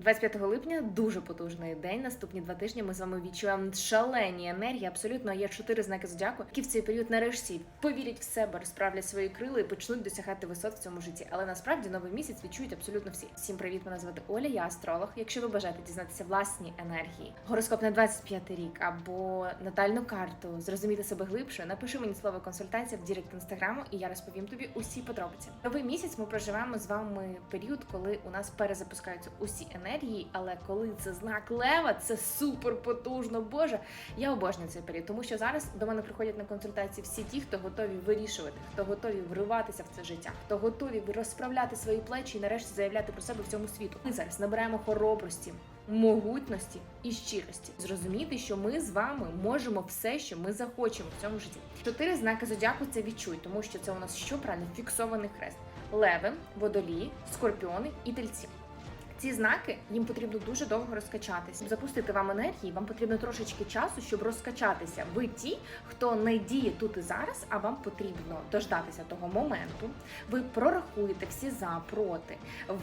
25 липня дуже потужний день. Наступні два тижні ми з вами відчуємо шалені енергії. Абсолютно є чотири знаки зодіаку, які в цей період нарешті повірять в себе, розправлять свої крила і почнуть досягати висот в цьому житті. Але насправді новий місяць відчують абсолютно всі. Всім привіт! Мене звати Оля, я астролог. Якщо ви бажаєте дізнатися власні енергії, гороскоп на 25 рік або натальну карту, зрозуміти себе глибше, напиши мені слово консультація в дірект інстаграму, і я розповім тобі усі подробиці. Новий місяць ми проживаємо з вами період, коли у нас перезапускаються усі енергії. Але коли це знак лева, це супер потужно. Боже, я обожнюю цей період, тому що зараз до мене приходять на консультації всі ті, хто готові вирішувати, хто готові вриватися в це життя, хто готові розправляти свої плечі і нарешті заявляти про себе в цьому світу. Ми зараз набираємо хоробрості. Могутності і щирості зрозуміти, що ми з вами можемо все, що ми захочемо в цьому житті. Чотири знаки зодіаку це відчуй, тому що це у нас що правильно фіксований хрест: леви, водолії, скорпіони і тельці. Ці знаки їм потрібно дуже довго розкачатися. Запустити вам енергії, вам потрібно трошечки часу, щоб розкачатися. Ви ті, хто не діє тут і зараз, а вам потрібно дождатися того моменту. Ви прорахуєте всі за проти,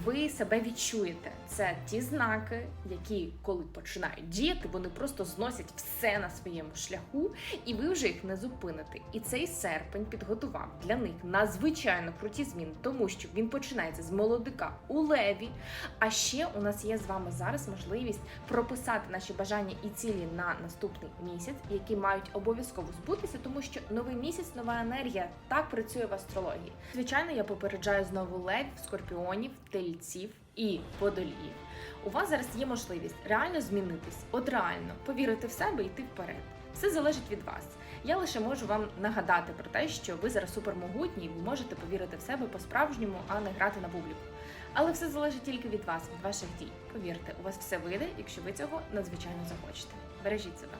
ви себе відчуєте. Це ті знаки, які, коли починають діяти, вони просто зносять все на своєму шляху, і ви вже їх не зупините. І цей серпень підготував для них надзвичайно круті зміни, тому що він починається з молодика у леві. А ще у нас є з вами зараз можливість прописати наші бажання і цілі на наступний місяць, які мають обов'язково збутися, тому що новий місяць, нова енергія так працює в астрології. Звичайно, я попереджаю знову левів, скорпіонів, тельців і водоліїв. У вас зараз є можливість реально змінитись, от реально повірити в себе і йти вперед. Все залежить від вас. Я лише можу вам нагадати про те, що ви зараз супермогутні, і ви можете повірити в себе по-справжньому, а не грати на публіку. Але все залежить тільки від вас, від ваших дій. Повірте, у вас все вийде, якщо ви цього надзвичайно захочете. Бережіть себе.